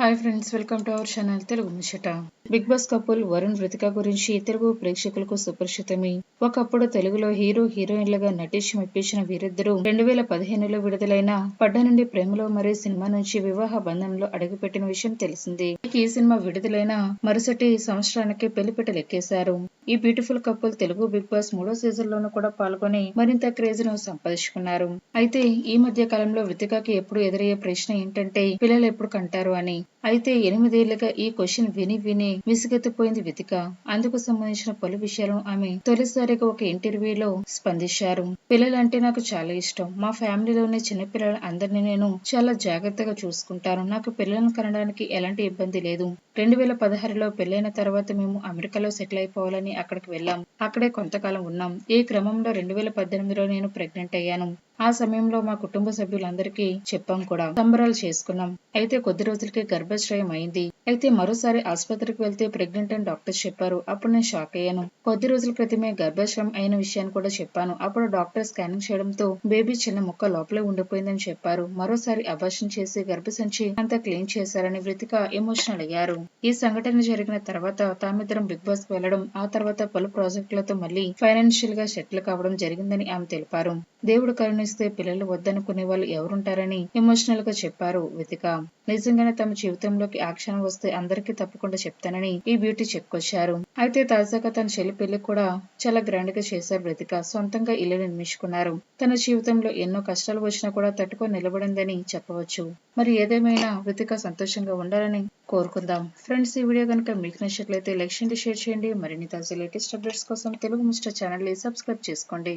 Hi friends welcome to our channel Telugu Muchata. Bigg Boss couple Varun Ritika గురించి తెలుగు ప్రేక్షకులకు సుపరిచితమే. ఒకప్పుడు తెలుగులో hero హీరోయిన్లుగా నటించి మెప్పించిన వీరిద్దరూ రెండు వేల పదిహేనులో విడుదలైన పడ్డ నుండి ప్రేమలో మరియు సినిమా నుంచి వివాహ బంధంలో అడుగుపెట్టిన విషయం తెలిసిందే. ఈ సినిమా విడుదలైన మరుసటి సంవత్సరానికి పెళ్ళిపెట్ట ఎక్కేశారు ఈ beautiful couple Telugu Bigg Boss మూడో సీజన్ లోనూ కూడా పాల్గొని మరింత క్రేజ్ను సంపాదించుకున్నారు. అయితే ఈ మధ్య కాలంలో వృతికకి ఎప్పుడు ఎదురయ్యే ప్రశ్న ఏంటంటే పిల్లలు ఎప్పుడు కంటారు అని. అయితే ఎనిమిదేళ్ళుగా ఈ క్వశ్చన్ విని విని విసుగెత్తిపోయింది వితిక అందుకు సంబంధించిన పలు విషయాలను ఆమె తొలిసారిగా ఒక ఇంటర్వ్యూలో స్పందించారు. పిల్లలంటే నాకు చాలా ఇష్టం. మా ఫ్యామిలీలోని చిన్నపిల్లల అందరినీ నేను చాలా జాగ్రత్తగా చూసుకుంటాను. నాకు పిల్లలను కనడానికి ఎలాంటి ఇబ్బంది లేదు. రెండు వేల పదహారులో పెళ్ళైన తర్వాత మేము అమెరికాలో సెటిల్ అయిపోవాలని అక్కడికి వెళ్ళాం. అక్కడే కొంతకాలం ఉన్నాం. ఈ క్రమంలో రెండు వేల పద్దెనిమిదిలో నేను ప్రెగ్నెంట్ అయ్యాను. ఆ సమయంలో మా కుటుంబ సభ్యులందరికీ చెప్పాం కూడా. సంబరాలు చేసుకున్నాం. అయితే కొద్ది రోజులకి గర్భశ్రయం అయింది. అయితే మరోసారి ఆసుపత్రికి వెళ్తే ప్రెగ్నెంట్ అని డాక్టర్ చెప్పారు. అప్పుడు నేను షాక్ అయ్యాను. కొద్ది రోజుల క్రితమే గర్భాశయం అయిన విషయాన్ని కూడా చెప్పాను. అప్పుడు డాక్టర్ స్కానింగ్ చేయడంతో బేబీ చిన్న ముక్క లోపలే ఉండిపోయిందని చెప్పారు. మరోసారి అభాషణ చేసి గర్భసంచి అంతా క్లీన్ చేశారని వృతిక ఎమోషనల్ అయ్యారు ఈ సంఘటన జరిగిన తర్వాత తామిద్దరం బిగ్ బాస్కు వెళ్ళడం ఆ తర్వాత పలు ప్రాజెక్టులతో మళ్ళీ ఫైనాన్షియల్గా సెటిల్ కావడం జరిగిందని ఆమె తెలిపారు. దేవుడు కరుణిస్తే పిల్లలు వద్దనుకునే వాళ్ళు ఎవరుంటారని ఎమోషనల్గా చెప్పారు వితిక. నిజంగానే తమ జీవితంలోకి ఆ క్షణం వస్తే అందరికీ తప్పకుండా చెప్తానని ఈ బ్యూటీ చెప్పుకొచ్చారు. అయితే తాజాగా తన చెల్లి పెళ్ళి కూడా చాలా గ్రాండ్గా చేశారు వృతిక సొంతంగా ఇల్లు నిర్మించుకున్నారు. తన జీవితంలో ఎన్నో కష్టాలు వచ్చినా కూడా తట్టుకొని నిలబడిందని చెప్పవచ్చు. మరి ఏదేమైనా వృతిక సంతోషంగా ఉండాలని కోరుకుందాం. ఫ్రెండ్స్ ఈ వీడియో కనుక మీకు నచ్చినట్లయితే లైక్ చేయండి షేర్ చేయండి. మరిన్ని తాజా లేటెస్ట్ అప్డేట్స్ కోసం తెలుగు మిస్టర్ ఛానల్ సబ్స్క్రైబ్ చేసుకోండి.